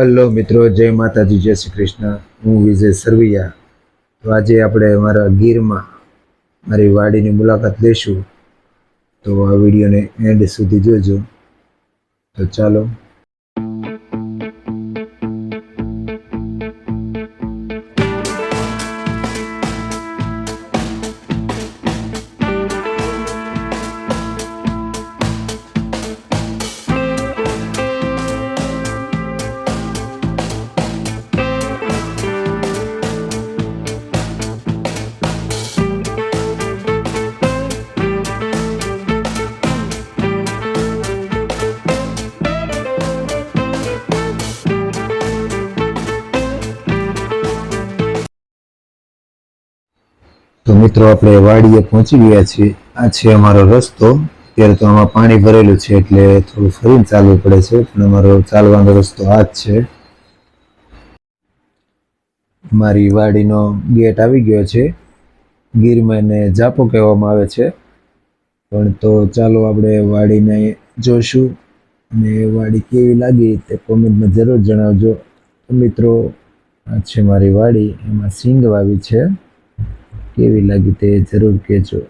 Hello મિત્રો, જય માતાજી, જય શ્રી કૃષ્ણ. હું વિજય સરવૈયા. તો આજે આપણે અમારા ગીરમાં મારી વાડીની મુલાકાત લઈશું તો આ વિડીયોને એન્ડ સુધી જોજો. તો ચાલો તો મિત્રો, આપણે વાડીએ પહોંચી ગયા છીએ. આ છે અમારો રસ્તો. અત્યારે તો આમાં પાણી ભરેલું છે, એટલે થોડું ફરીને ચાલવું પડે છે, પણ અમારો ચાલવાનો રસ્તો આ જ છે. મારી વાડીનો ગેટ આવી ગયો છે. ગીરમાં એને જાપો કહેવામાં આવે છે. પણ તો ચાલો આપણે વાડીને જોઈશું. અને વાડી કેવી લાગી તે કોમેન્ટમાં જરૂર જણાવજો. મિત્રો, આ છે મારી વાડી. એમાં સિંગ વાવી છે. કેવી લાગી તે જરૂર કહેજો.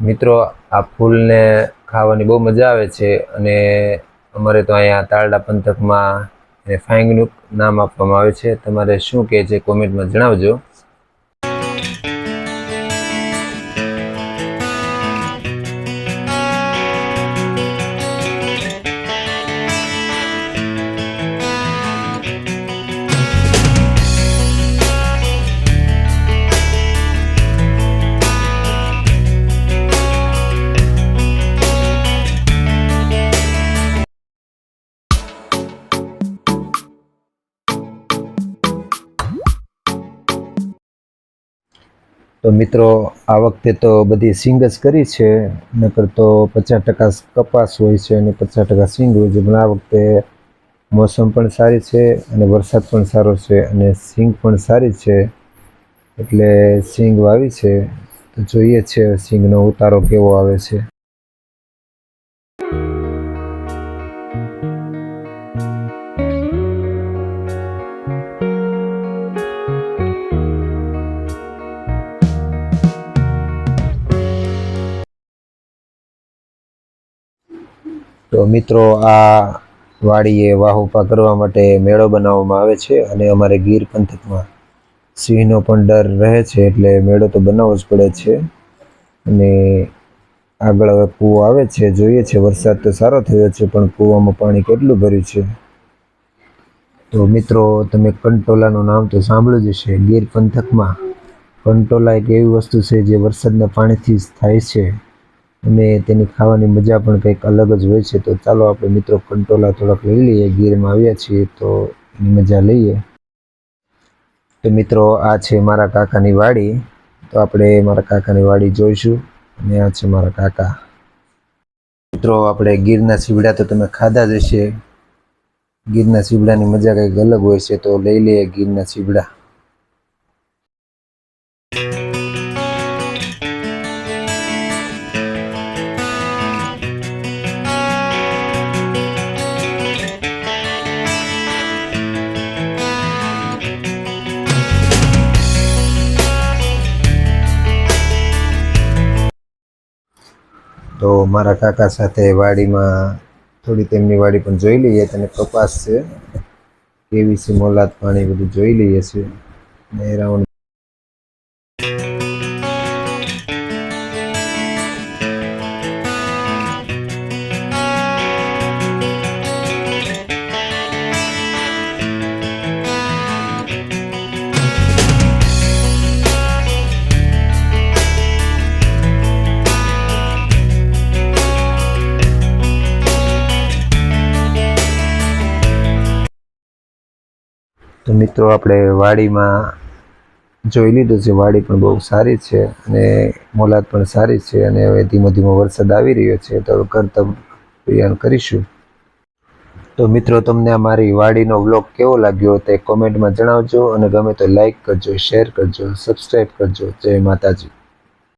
મિત્રો, આ ફૂલને ખાવાની બહુ મજા આવે છે અને અમારે તો અહીંયા તારડા પંથકમાં એને ફાંગનું નામ આપવામાં આવે છે. તમારે શું કહે છે કોમેન્ટમાં જણાવજો. તો મિત્રો, આ વખતે તો બધી સિંગ જ કરી છે. નકર તો પચાસ ટકા કપાસ હોય છે અને પચાસ ટકા સિંગ હોય છે. પણ આ વખતે મોસમ પણ સારી છે અને વરસાદ પણ સારો છે અને સિંગ પણ સારી છે. એટલે સિંગ વાવી છે. તો જોઈએ છે સિંગનો ઉતારો કેવો આવે છે. તો મિત્રો, આ વાડીએ વાહુપા કરવા માટે મેળો બનાવવામાં આવે છે અને અમારે ગીર પંથકમાં સિંહનો પણ ડર રહે છે, એટલે મેળો તો બનાવવો જ પડે છે. અને આગળ હવે કૂવો આવે છે, જોઈએ છે, વરસાદ તો સારો થયો છે, પણ કૂવામાં પાણી કેટલું ભર્યું છે? તો મિત્રો, તમે કંટોલાનું નામ તો સાંભળ્યું જ હશે. ગીર પંથકમાં કંટોલા એક એવી વસ્તુ છે જે વરસાદના પાણીથી જ થાય છે. અને તેની ખાવાની મજા પણ કંઈક અલગ જ હોય છે. તો ચાલો આપણે મિત્રો કંટોલા થોડાક લઈ લઈએ. ગીરમાં આવ્યા છીએ તો એની મજા લઈએ. તો મિત્રો, આ છે મારા કાકાની વાડી. તો આપણે મારા કાકાની વાડી જોઈશું અને આ છે મારા કાકા. મિત્રો, આપણે ગીરના સીવડા તો તમે ખાધા જ હશે. ગીરના સીવડાની મજા કંઈક અલગ હોય છે. તો લઈ લઈએ ગીરના સીવડા. તો મારા કાકા સાથે વાડીમાં થોડી તેમની વાડી પણ જોઈ લઈએ તેને કપાસ છે કેવી છે મોલાદ પાણી બધું જોઈ લઈએ છીએ. ને રાઉન્ડ તો મિત્રો, આપણે વાડીમાં જોઈ લીધું છે, વાડી પણ બહુ સારી છે અને મોલાદ પણ સારી છે અને હવે ધીમો ધીમો વરસાદ આવી રહ્યો છે, તો હવે કર્તવ્ય કરીશું. તો મિત્રો, તમને આ મારી વાડીનો વ્લોગ કેવો લાગ્યો તે કોમેન્ટમાં જણાવજો અને ગમે તો લાઈક કરજો, શેર કરજો, સબસ્ક્રાઈબ કરજો. જય માતાજી.